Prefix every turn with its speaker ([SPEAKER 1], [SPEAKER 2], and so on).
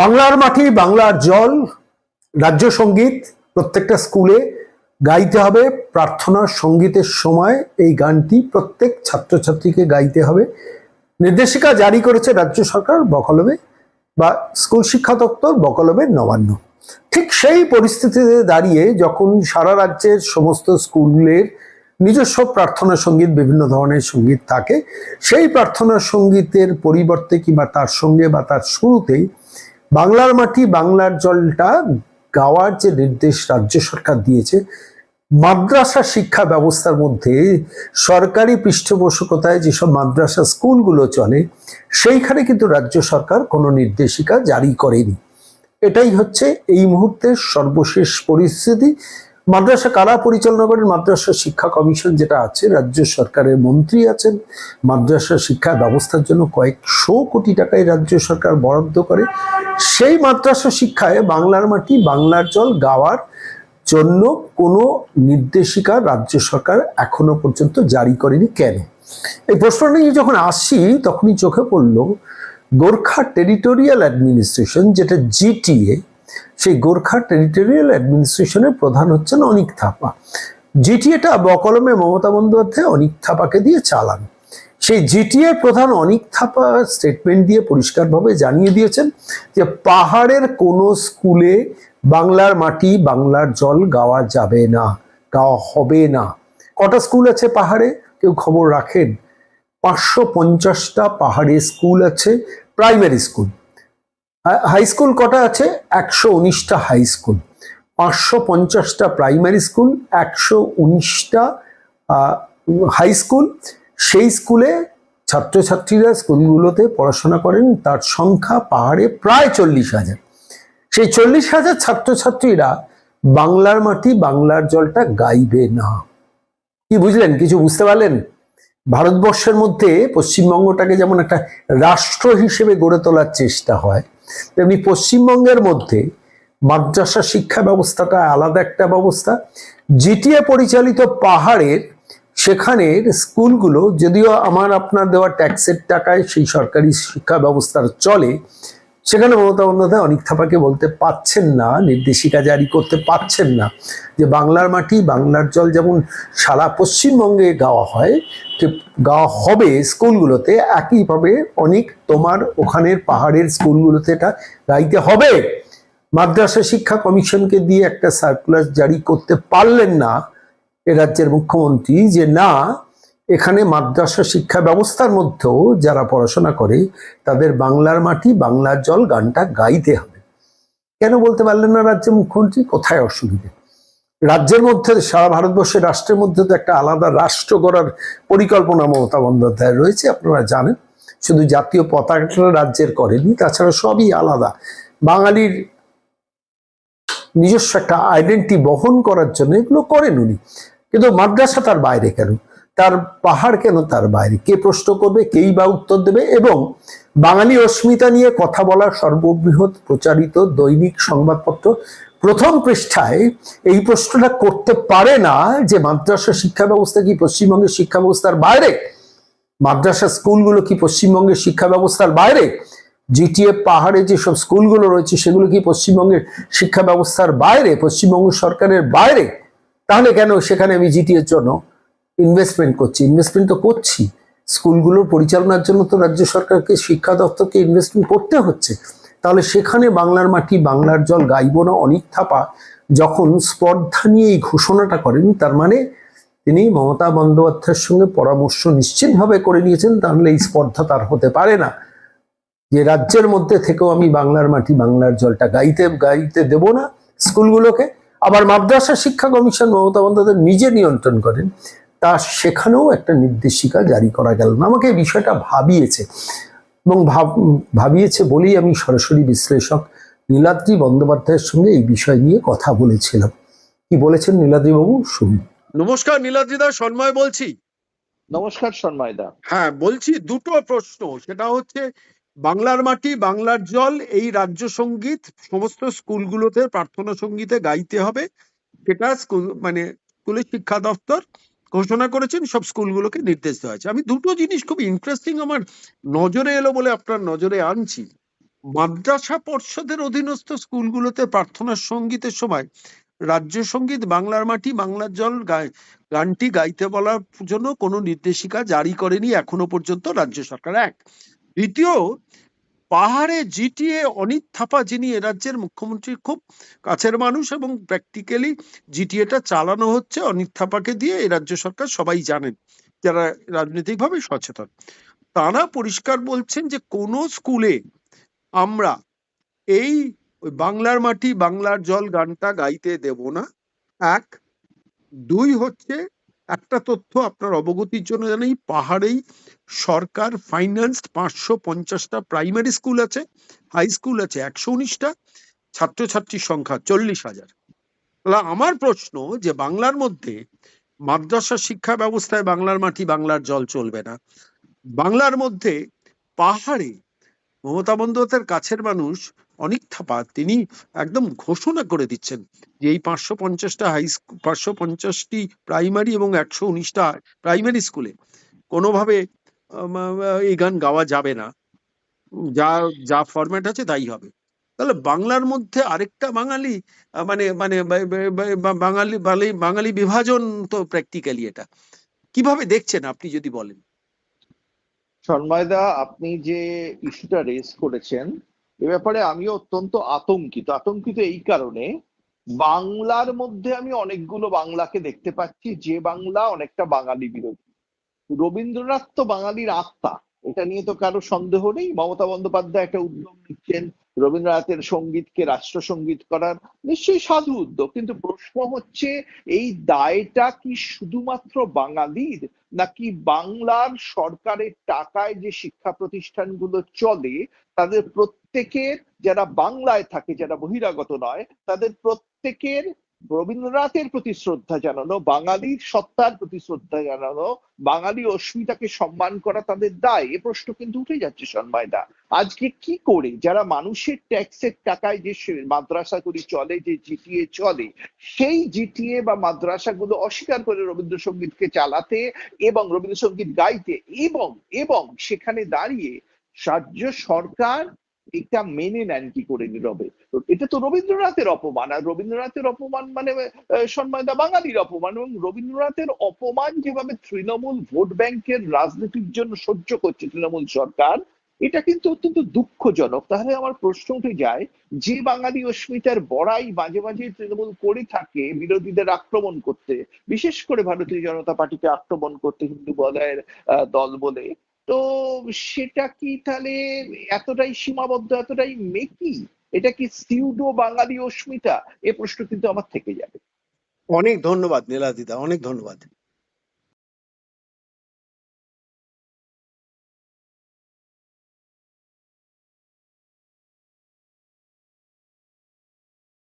[SPEAKER 1] বাংলার মাটি বাংলার জল, রাজ্য সংগীত প্রত্যেকটা স্কুলে গাইতে হবে। প্রার্থনা সঙ্গীতের সময় এই গানটি প্রত্যেক ছাত্রছাত্রীকে গাইতে হবে। নির্দেশিকা জারি করেছে রাজ্য সরকার বকলমে বা স্কুল শিক্ষা দপ্তর বকলমের নবান্ন। ঠিক সেই পরিস্থিতিতে দাঁড়িয়ে যখন সারা রাজ্যের সমস্ত স্কুলের নিজস্ব প্রার্থনা সংগীত, বিভিন্ন ধরনের সংগীত থাকে, সেই প্রার্থনা সঙ্গীতের পরিবর্তে কিংবা তার সঙ্গে বা তার শুরুতেই বাংলার মাটি, বাংলার জলটা গাওয়ার যে নির্দেশ রাজ্য সরকার দিয়েছে, মাদ্রাসা শিক্ষা ব্যবস্থার মধ্যে সরকারি পৃষ্ঠপোষকতায় যেসব মাদ্রাসা স্কুলগুলো চলে, সেইখানে কিন্তু রাজ্য সরকার কোনো নির্দেশিকা জারি করেনি। এটাই হচ্ছে এই মুহূর্তে সর্বশেষ পরিস্থিতি। মাদ্রাসা কারা পরিচালনা করেন? মাদ্রাসা শিক্ষা কমিশন যেটা আছে, রাজ্য সরকারের মন্ত্রী আছেন। মাদ্রাসা শিক্ষা ব্যবস্থার জন্য কয়েকশো কোটি টাকায় রাজ্য সরকার বরাদ্দ করে। সেই মাদ্রাসা শিক্ষায় বাংলার মাটি, বাংলার জল, গাওয়ার জন্য কোনো নির্দেশিকা রাজ্য সরকার এখনও পর্যন্ত জারি করেনি। কেন? এই প্রশ্ন নিয়ে যখন আসি, তখনই চোখে পড়ল, গোর্খা টেরিটোরিয়াল অ্যাডমিনিস্ট্রেশন, যেটা জিটিএ সেই গোর্খা টেরিটোরিয়াল অ্যাডমিনিস্ট্রেশনের প্রধান হচ্ছেন অনিক থাপা। জিটিএটা বকলমে মমতা বন্দ্যোপাধ্যায় অনিক থাপাকে দিয়ে চালান। সেই জিটিএ প্রধান অনিক থাপা স্টেটমেন্ট দিয়ে পরিষ্কারভাবে জানিয়ে দিয়েছেন যে পাহাড়ের কোনো স্কুলে বাংলার মাটি, বাংলার জল গাওয়া যাবে না, গাওয়া হবে না। কটা স্কুল আছে পাহাড়ে? কেউ খবর রাখেন? পাঁচশো পঞ্চাশটা পাহাড়ে স্কুল আছে প্রাইমারি স্কুল হাই স্কুল কটা আছে? একশো উনিশটা হাই স্কুল পাঁচশো পঞ্চাশটা প্রাইমারি স্কুল একশো উনিশটা হাই স্কুল সেই স্কুলে ছাত্রছাত্রীরা স্কুলগুলোতে পড়াশোনা করেন, তার সংখ্যা পাহাড়ে প্রায় চল্লিশ হাজার। সেই চল্লিশ হাজার ছাত্রছাত্রীরা বাংলার মাটি, বাংলার জলটা গাইবে না। কি বুঝলেন? কিছু বুঝতে পারলেন? ভারতবর্ষের মধ্যে পশ্চিমবঙ্গটাকে যেমন একটা রাষ্ট্র হিসেবে গড়ে তোলার চেষ্টা হয় তেমনি পশ্চিমবঙ্গের মধ্যে মাদ্রাসা শিক্ষা ব্যবস্থাটা আলাদা একটা ব্যবস্থা। জিটিএ পরিচালিত পাহাড়ের সেখানের স্কুলগুলো, যদিও আমার আপনার দেওয়া ট্যাক্সের টাকায় সেই সরকারি শিক্ষা ব্যবস্থার চলে, সেখানে মমতা বন্দ্যোপাধ্যায় অনিক থাপাকে বলতে পাচ্ছেন না, নির্দেশিকা জারি করতে পাচ্ছেন না যে বাংলার মাটি, বাংলার জল যেমন সারা পশ্চিমবঙ্গে গাওয়া হয় ঠিক গাওয়া হবে স্কুলগুলোতে, একইভাবে অনেক, তোমার ওখানের পাহাড়ের স্কুলগুলোতে এটা গাইতে হবে। মাদ্রাসা শিক্ষা কমিশনকে দিয়ে একটা সার্কুলার জারি করতে পারলেন না এ রাজ্যের মুখ্যমন্ত্রী যে না, এখানে মাদ্রাসা শিক্ষা ব্যবস্থার মধ্যেও যারা পড়াশোনা করে, তাদের বাংলার মাটি, বাংলার জল গানটা গাইতে হবে। কেন বলতে পারলেন না রাজ্যের মুখ্যমন্ত্রী? কোথায় অসুবিধে? রাজ্যের মধ্যে, সারা ভারতবর্ষের রাষ্ট্রের মধ্যে তো একটা আলাদা রাষ্ট্র গড়ার পরিকল্পনা মমতা বন্দ্যোপাধ্যায় রয়েছে, আপনারা জানেন। শুধু জাতীয় পতাকাটা রাজ্যের করেনি, তাছাড়া সবই আলাদা। বাঙালির নিজস্ব একটা আইডেন্টি বহন করার জন্য এগুলো করেন উনি। কিন্তু মাদ্রাসা তার বাইরে কেন? তার পাহাড় কেন তার বাইরে? কে প্রশ্ন করবে, কেই বা উত্তর দেবে? এবং বাঙালি অস্মিতা নিয়ে কথা বলার সর্ববৃহৎ প্রচারিত দৈনিক সংবাদপত্র প্রথম পৃষ্ঠায় এই প্রশ্নটা করতে পারে না যে মাদ্রাসা শিক্ষা ব্যবস্থা কি পশ্চিমবঙ্গের শিক্ষা ব্যবস্থার বাইরে? মাদ্রাসা স্কুলগুলো কি পশ্চিমবঙ্গের শিক্ষা ব্যবস্থার বাইরে? জিটিএ পাহাড়ে যেসব স্কুলগুলো রয়েছে সেগুলো কি পশ্চিমবঙ্গের শিক্ষা ব্যবস্থার বাইরে, পশ্চিমবঙ্গ সরকারের বাইরে? তাহলে কেন সেখানে আমি জিটিএর জন্য ইনভেস্টমেন্ট করছি? ইনভেস্টমেন্ট তো করছি। স্কুলগুলোর পরিচালনার জন্য তো রাজ্য সরকারকে শিক্ষা দপ্তরকে ইনভেস্টমেন্ট করতে হচ্ছে। তাহলে সেখানে বাংলার মাটি, বাংলার জল গাইব না অনেক থাপা। যখন স্পর্ধা নিয়ে এই ঘোষণাটা করেন, তার মানে তিনি মমতা বন্দ্যোপাধ্যায়ের সঙ্গে পরামর্শ নিশ্চিতভাবে করে নিয়েছেন, তাহলে এই স্পর্ধা তার হতে পারে না। যে রাজ্যের মধ্যে থেকেও আমি বাংলার মাটি, বাংলার জলটা গাইতে গাইতে দেব না স্কুলগুলোকে, আবার মাদ্রাসা শিক্ষা কমিশন মমতা বন্দ্যোপাধ্যায় নিজে নিয়ন্ত্রণ করেন, তা সেখানেও একটা নির্দেশিকা জারি করা গেল না। আমাকে বিষয়টা ভাবিয়েছে। এবং ভাব ভাবিয়েছে বলেই আমি সরাসরি বিশ্লেষক নীলাদ্রি বন্দ্যোপাধ্যায়ের সঙ্গে এই বিষয় নিয়ে কথা বলেছিলাম। কি বলেছেন নীলাদ্রি বাবু শুনুন।
[SPEAKER 2] নমস্কার নীলাদ্রিদা সন্ময় বলছি।
[SPEAKER 3] নমস্কার সন্ময়দা।
[SPEAKER 2] হ্যাঁ বলছি দুটো প্রশ্ন। সেটা হচ্ছে বাংলার মাটি বাংলার জল এই রাজ্য সংগীত সমস্ত স্কুলগুলোতে প্রার্থনা সঙ্গীতে গাইতে হবে। সেটা স্কুল মানে স্কুলের শিক্ষা দপ্তর ঘোষণা করেছেন, সব স্কুলগুলোকে নির্দেশ দেওয়া হয়েছে। আমি দুটো জিনিস খুব ইন্টারেস্টিং আমার নজরে এলো বলে আপনার নজরে আনছি।
[SPEAKER 1] মাদ্রাসা পর্ষদের অধীনস্থ স্কুলগুলোতে প্রার্থনা সঙ্গীতের সময় রাজ্য সংগীত, বাংলার মাটি, বাংলার জল গানটি গাইতে বলার জন্য কোনো নির্দেশিকা জারি করেনি, এখনও পর্যন্ত রাজ্য সরকার এক। দ্বিতীয় পাহাড়ে জিটিএ অনিত থাপা, যিনি এ রাজ্যের মুখ্যমন্ত্রীর খুব কাছের মানুষ এবং প্র্যাকটিক্যালি জিটিএটা চালানো হচ্ছে। অনিত থাপাকে দিয়ে এই রাজ্য সরকার সবাই জানেন, যারা রাজনৈতিকভাবে সচেতন। তারা পরিষ্কার বলছেন যে কোনো স্কুলে আমরা এই বাংলার মাটি, বাংলার জল গানটা গাইতে দেব না। এক, দুই হচ্ছে একটা তথ্য আপনার অবগতির জন্য জানাই পাহাড়েই সরকার ফাইন্যান্সড পাঁচশো পঞ্চাশটা প্রাইমারি স্কুল আছে হাই স্কুল আছে, একশো উনিশটা ছাত্রছাত্রীর সংখ্যা চল্লিশ হাজার। তাহলে আমার প্রশ্ন যে বাংলার মধ্যে মাদ্রাসা শিক্ষা ব্যবস্থায় বাংলার মাটি, বাংলার জল চলবে না। বাংলার মধ্যে পাহাড়ে মমতা বন্দ্যোপাধ্যায়ের কাছের মানুষ অনিক থাপা তিনি একদম ঘোষণা করে দিচ্ছেন যে এই পাঁচশো পঞ্চাশটা হাই স্কুল পাঁচশো পঞ্চাশটি প্রাইমারি এবং একশো উনিশটা প্রাইমারি স্কুলে কোনোভাবে এই গান গাওয়া যাবে না। যা যা ফরম্যাট আছে তাই হবে। তাহলে বাংলার মধ্যে আরেকটা বাঙালি মানে মানে বাঙালি- বাঙালি বিভাজন তো প্র্যাকটিক্যালি এটা। কীভাবে দেখছেন আপনি যদি বলেন?
[SPEAKER 3] সন্ময়দা আপনি যে ইস্যুটা রেজ করেছেন এ ব্যাপারে আমি অত্যন্ত আতঙ্কিত। আতঙ্কিত এই কারণে বাংলার মধ্যে আমি অনেকগুলো বাংলাকে দেখতে পাচ্ছি, যে বাংলা অনেকটা বাঙালি বিরোধী। রবীন্দ্রনাথ তো বাঙালির আত্মা, এটা নিয়ে তো কারও সন্দেহ নেই। মমতা বন্দ্যোপাধ্যায় একটা উদ্যোগ নিচ্ছেন রবীন্দ্রনাথের সঙ্গীতকে রাষ্ট্রসঙ্গীত করার নিশ্চয়ই সাধু উদ্যোগ, কিন্তু প্রশ্ন হচ্ছে, এই দায়টা কি শুধুমাত্র বাঙালির, নাকি বাংলার সরকারের টাকায় যে শিক্ষা প্রতিষ্ঠানগুলো চলে, তাদের প্রত্যেকের, যারা বাংলায় থাকে, যারা বহিরাগত নয়, তাদের প্রত্যেকের রবীন্দ্রনাথের প্রতি শ্রদ্ধা জানানো বাঙালির সত্তার প্রতি শ্রদ্ধা জানানো, বাঙালি অস্মিতাকে সম্মান করা তাদের দায়, এ প্রশ্ন কিন্তু উঠে যাচ্ছে সন্ময়দা। আজকে কি করে যারা মানুষের ট্যাক্সের টাকায় যে সে- মাদ্রাসাগুলি চলে, যে জিটিএ চলে, সেই জিটিএ বা মাদ্রাসাগুলো অস্বীকার করে রবীন্দ্রসঙ্গীতকে চালাতে এবং রবীন্দ্রসঙ্গীত গাইতে এবং এবং সেখানে দাঁড়িয়ে রাজ্য সরকার এটা মেনে নেন কি করে নীরবে? এটা তো রবীন্দ্রনাথের অপমান, আর রবীন্দ্রনাথের অপমান মানে সন্ময়দা বাঙালির অপমান, এবং রবীন্দ্রনাথের অপমান যেভাবে তৃণমূল ভোট ব্যাংকের রাজনীতির জন্য সহ্য করছে তৃণমূল সরকার, এটা কিন্তু অত্যন্ত দুঃখজনক। তাহলে আমার প্রশ্ন উঠে যায়, যে বাঙালি অস্মিতার বড়াই মাঝে মাঝে তৃণমূল করে থাকে বিরোধীদের আক্রমণ করতে, বিশেষ করে ভারতীয় জনতা পার্টিকে আক্রমণ করতে হিন্দু বলয়ের দল বলে তো সেটা কি তাহলে এতটাই সীমাবদ্ধ, এতটাই মেকি এটা কি সিউডো বাঙালি অস্মিতা? এ প্রশ্ন কিন্তু আমার থেকে যাবে।
[SPEAKER 1] অনেক ধন্যবাদ নীলাদিদা, অনেক ধন্যবাদ।